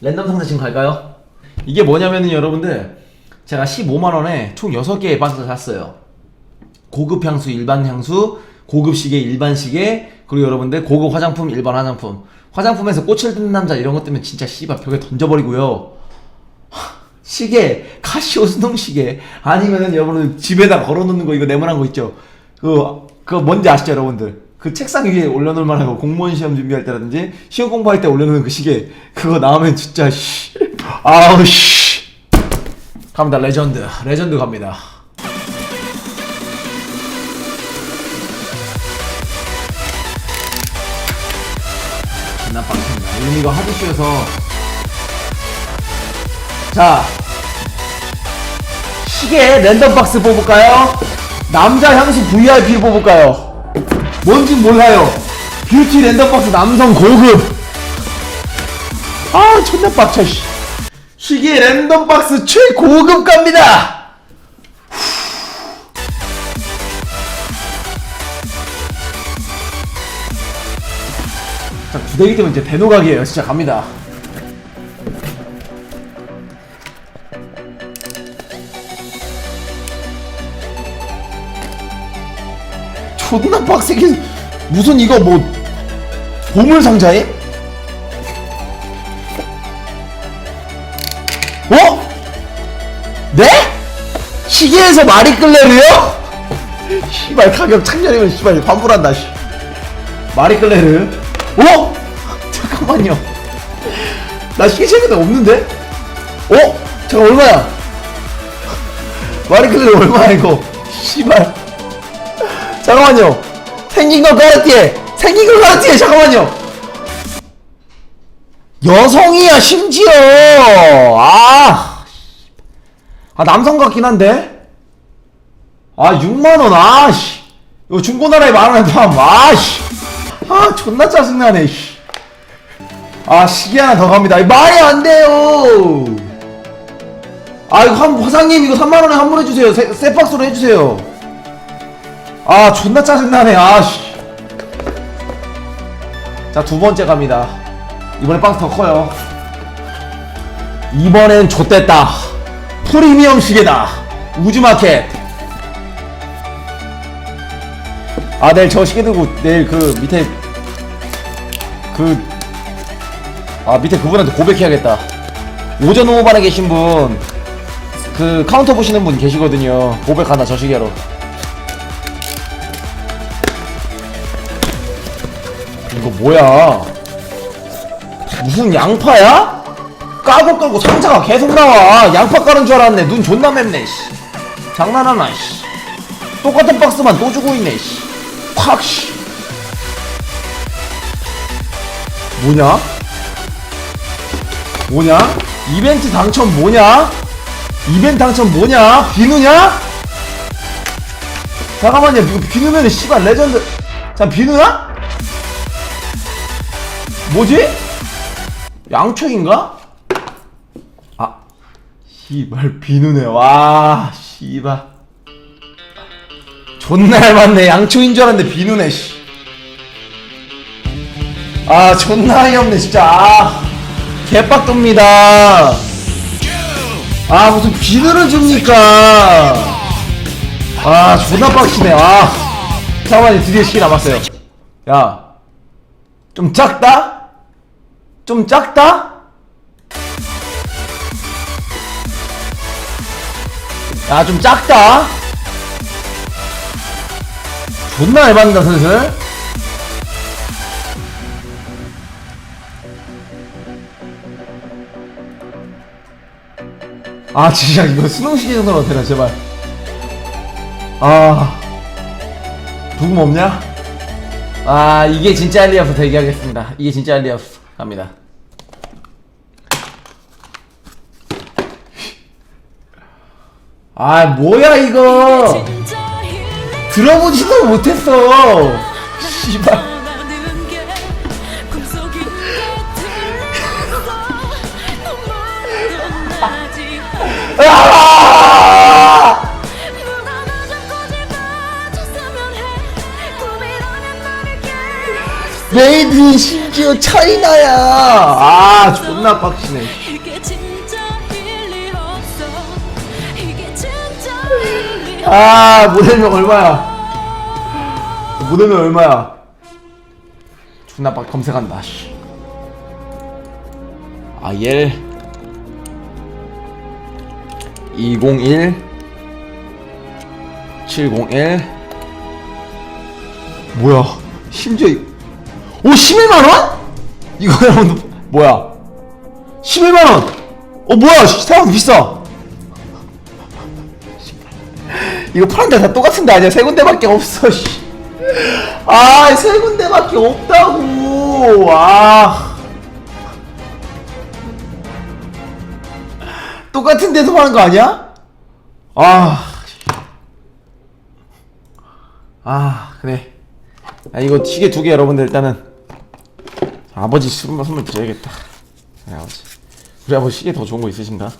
랜덤 상자 지금 갈까요? 이게 뭐냐면은 여러분들 제가 15만원에 총 6개의 박스를 샀어요. 고급 향수, 일반 향수, 고급 시계, 일반 시계 그리고 여러분들 고급 화장품, 일반 화장품. 화장품에서 꽃을 든 남자 이런 것 때문에 진짜 씨발 벽에 던져버리고요. 하, 시계, 카시오 수동 시계. 아니면은 여러분들 집에다 걸어놓는 거 이거 네모난 거 있죠? 그, 그거 뭔지 아시죠 여러분들 그 책상 위에 올려놓을 만한 거 공무원 시험 준비할 때라든지 시험 공부할 때 올려놓는 그 시계 그거 나오면 진짜 씨 아우 씨. 갑니다. 레전드. 레전드 갑니다. 존나 빡칩니다. 요즘 이거 하드쇼에서. 자. 시계 랜덤 박스 뽑을까요? 남자 향수 VIP 뽑을까요? 뭔지 몰라요. 뷰티 랜덤 박스 남성 고급. 아 존나 빡쳐 씨. 시계 랜덤 박스 최고급 갑니다. 자 부대기 때문에 이제 대노각이에요. 진짜 갑니다 존나 빡세게 무슨 이거 뭐 보물 상자에? 어? 네? 시계에서 마리끌레르요? 씨발 가격 창렬이면 씨발 환불한다 씨. 마리끌레르 어? 잠깐만요 나 시계 최근에 없는데? 어? 잠깐 얼마야? 마리끌레르 얼마야 이거 씨발 잠깐만요. 생긴 거 까르띠에. 생긴 거 까르띠에. 잠깐만요. 여성이야 심지어. 아. 아 남성 같긴 한데. 아 6만 원. 아 씨. 이거 중고나라에 만원에 팔. 아 씨. 아 존나 짜증나네. 씨. 아 시계 하나 더 갑니다. 말이 안 돼요. 아 이거 한 화상님 이거 3만 원에 환불해 주세요. 세, 세 박스로 해주세요. 아 존나 짜증나네. 아씨. 자 두번째 갑니다. 이번에 박스 더 커요. 이번엔 좆됐다. 프리미엄 시계다. 우즈마켓. 아 내일 저 시계 들고 내일 그 밑에 그 아 밑에 그분한테 고백해야겠다. 오전 오후반에 계신 분 그 카운터 보시는 분 계시거든요. 고백 하나 저 시계로 이거 뭐야? 무슨 양파야? 까고 까고 상자가 계속 나와. 양파 까는 줄 알았네. 눈 존나 맵네. 씨. 장난하나? 씨. 똑같은 박스만 또 주고 있네. 씨. 팍 씨. 뭐냐? 뭐냐? 이벤트 당첨 뭐냐? 이벤트 당첨 뭐냐? 비누냐? 잠깐만요. 이거 비누면은 씨발 레전드. 자 비누야? 뭐지? 양초인가? 아, 씨발 비누네. 와, 씨발. 존나 얇았네. 양초인 줄 알았는데 비누네. 씨. 아, 존나 어이없네 진짜. 아, 개빡dob니다. 아, 무슨 비누를 줍니까? 아, 존나 빡치네. 아, 잠깐만요. 드디어 시기 남았어요. 야, 좀 작다? 좀 작다? 야, 좀 작다? 존나 얇았다, 슬슬. 아, 진짜 이거 수능시계 정도는 어때나, 제발. 아. 부금 없냐? 아 이게 진짜 알리아프 대기하겠습니다 이게 진짜 알리아프 갑니다. 아 뭐야 이거? 들어보지도 못했어. 씨발. 아! 메이드 인 심지어 차이나야. 아 존나 빡치네. 이게 진짜 일리 없어. 이게 진짜 일리 아 모델명 얼마야? 모델명 얼마야? 존나 빡 검색한다 씨. 아예 201 701 뭐야? 심지어 이- 오 11만원? 이거 여러분 뭐야 11만원 어 뭐야 생각보다 비싸 이거 파란 데 다 똑같은 데 아니야 세 군데밖에 없어 씨. 아세 군데밖에 없다고 아 똑같은 데서 파는 거 아니야? 아, 아 그래. 아 이거 시계 두개 여러분들 일단은 아버지 선물 선물 드려야겠다. 네, 아버지. 우리 아버지 시계 더 좋은 거 있으신가?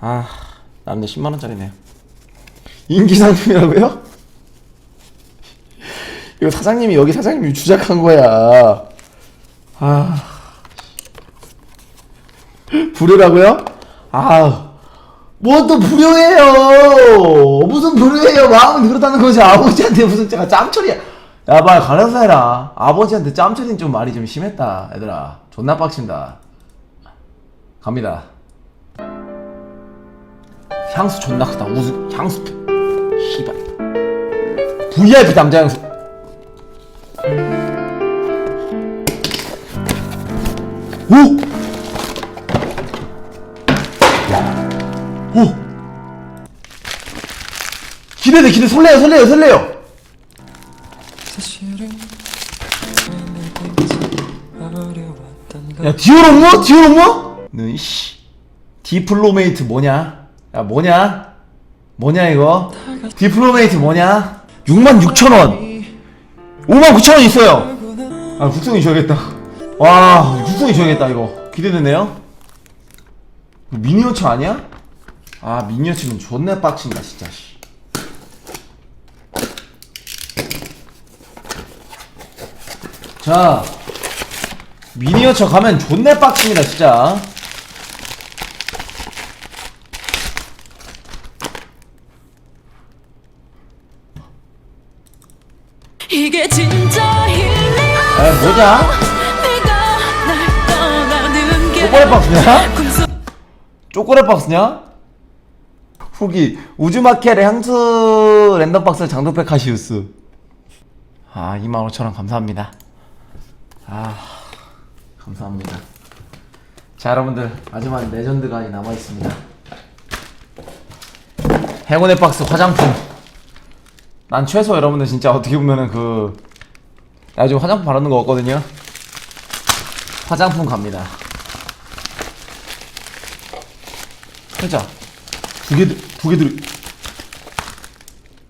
아, 남네 10만 원짜리네요. 인기 상품이라고요? 이거 사장님이 여기 사장님이 주작한 거야. 아, 불효라고요? 아, 뭐또 불효해요? 무슨 불효해요? 마음은 그렇다는 거지. 아버지한테 무슨 제가 짬처리야. 야, 말 가려서 해라. 아버지한테 짬처리는 좀 말이 좀 심했다, 얘들아. 존나 빡친다. 갑니다. 향수 존나 크다. 우수 향수. 씨발. VIP 남자 향수. 오! 오! 기대돼 기대 설레요 설레요 설레요 야 디오롱모? 디오롱모? 너이씨 디플로메이트 뭐냐? 야 뭐냐? 뭐냐 이거? 디플로메이트 뭐냐? 66,000원 59,000원 있어요 아 국성이 줘야겠다 와 국성이 줘야겠다 이거 기대되네요 미니어처 아니야? 아 미니어처는 존나 빡친다 진짜 씨. 자 미니어처 가면 존나 빡칩니다 진짜 이게 진짜 일리 에 뭐냐? 떠나는 게 초콜릿 박스냐? 초콜릿 박스냐? 후기 우주마켓의 향수 랜덤 박스 장독백 카시우스 아 25,000원 감사합니다 아 감사합니다 자 여러분들 마지막 레전드가 남아 있습니다 행운의 박스 화장품 난 최소 여러분들 진짜 어떻게 보면은 그나 요즘 화장품 바르는 거 없거든요 화장품 갑니다 살짝 두개 두개 들어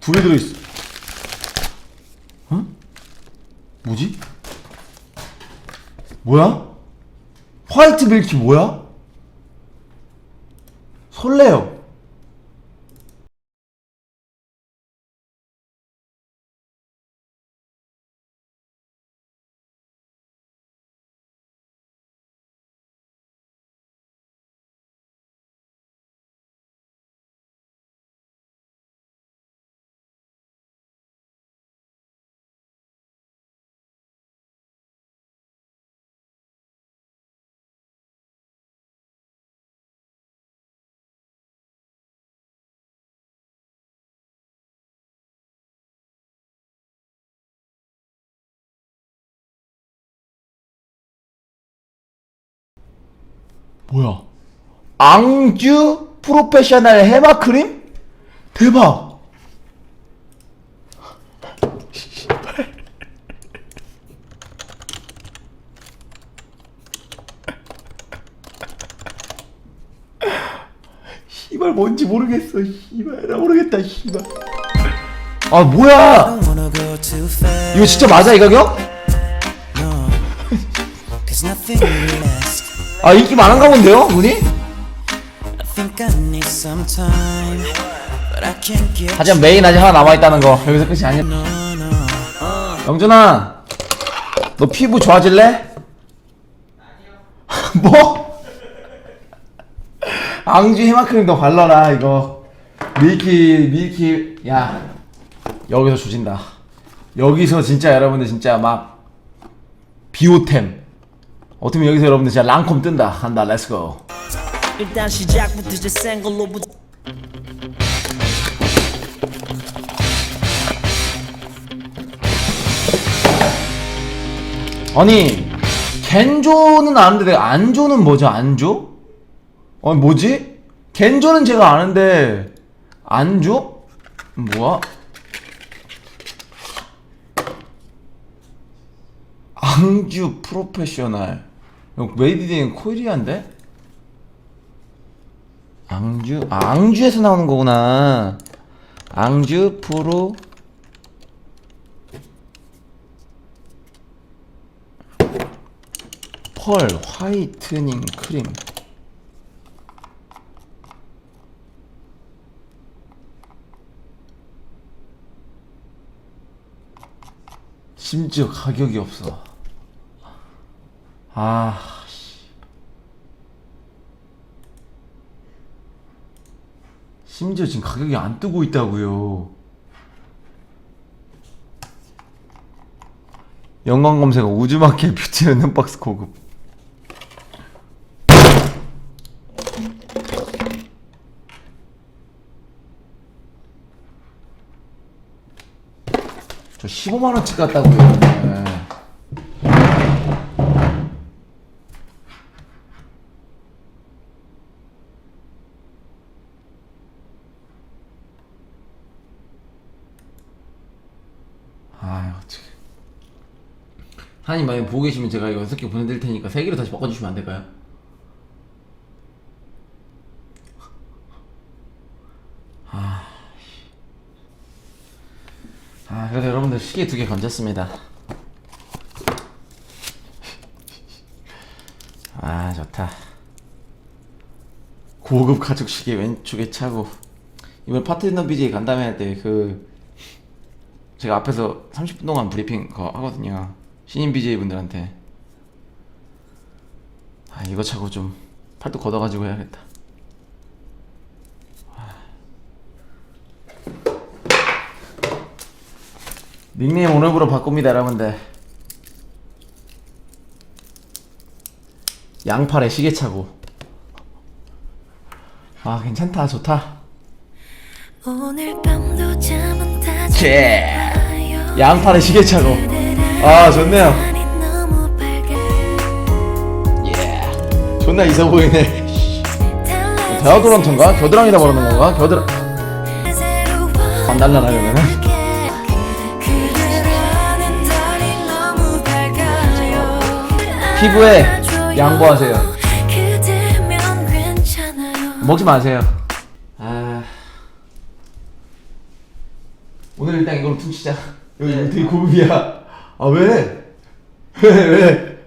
두개 들어 있어. 어? 뭐지? 뭐야? 화이트 밀키 뭐야? 설레요. 뭐야? 앙주 프로페셔널 해마 크림? 대박! 씨발 뭔지 모르겠어. 씨발 나 모르겠다. 씨발. 아 뭐야? 이거 진짜 맞아 이 가격? 아 인기 많은가 본데요, 문이? 하지만 메인 아직 하나 남아있다는 거. 여기서 끝이 아니야. 영준아 너 피부 좋아질래? 뭐? 앙주 해마크림 더 발라라 이거. 밀키 밀키. 야 여기서 조진다. 여기서 진짜 여러분들 진짜 막 비오템 어떻게 보면 여기서 여러분들 진짜 랑콤 뜬다 간다 렛츠고 일단 시작부터 제센 걸로부터 아니 겐조는 아는데 내가 안조는 뭐죠 안조? 아니 뭐지? 겐조는 제가 아는데 안조? 뭐야? 앙주 프로페셔널 웨이디딩 코리아인데? 앙주? 아 앙주에서 나오는 거구나 앙주 프로 펄 화이트닝 크림 심지어 가격이 없어 아 씨. 심지어 지금 가격이 안 뜨고 있다고요 연관 검색어 우즈마켓 뷰티 랜덤 박스 고급 저 15만원치 같다고요 네. 아유 어떡해 하나님 만약 보고 계시면 제가 이거 6개 보내드릴 테니까 3개로 다시 바꿔주시면 안 될까요? 아, 아 그래도 여러분들 시계 두 개 건졌습니다. 아 좋다. 고급 가죽 시계 왼쪽에 차고. 이번 파트너 BJ 간담회 할 때 그 제가 앞에서 30분 동안 브리핑 그거 하거든요 신인 BJ 분들한테. 아 이거 차고 좀 팔도 걷어가지고 해야겠다. 닉네임 오늘부로 바꿉니다 여러분들. 양팔에 시계 차고. 아 괜찮다 좋다. 오늘 밤도 잠은 다제 자요? 양팔에 시계 차고 아 좋네요. 예 존나 있어 보이네. 데오드런트인가? 겨드랑이라 그러는 건가? 겨드랑 안 날라나려면은? 피부에 양보하세요. 먹지 마세요. 아. 오늘 일단 이걸로 퉁치자. 여기 되게 고급이야 아 왜? 왜 왜?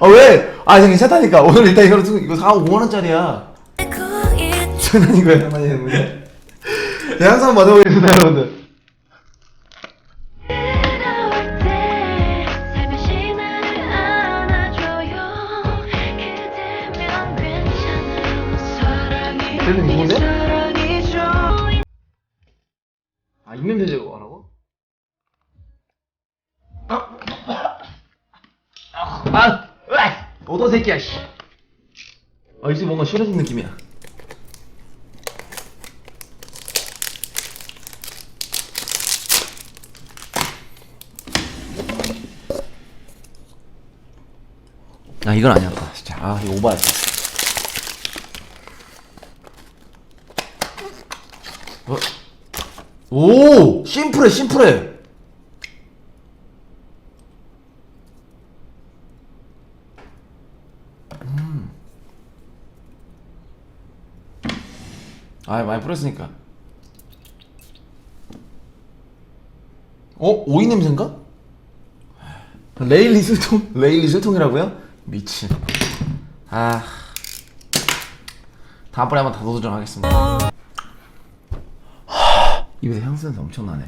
아 왜? 아 이거 괜찮다니까 오늘 일단 이거 4, 5만 원짜리야 알고 있 장난인 거야 장난이는 거야 내가 항상 받아보겠습니다 여러분들 이건데? 아 입냄새 제거하라고? 아, 아, 으악! 오더 새끼야 씨. 아 이제 뭔가 시원해진 느낌이야. 아 이건 아니었다 진짜 아 이거 오버했다. 어? 오 심플해 심플해 아 많이 뿌렸으니까 어? 오이 냄새인가? 레일리 술통? 레일리 술통이라고요? 미친 아 다음번에 한번 다 도전하겠습니다 입에서 향수 냄새 엄청나네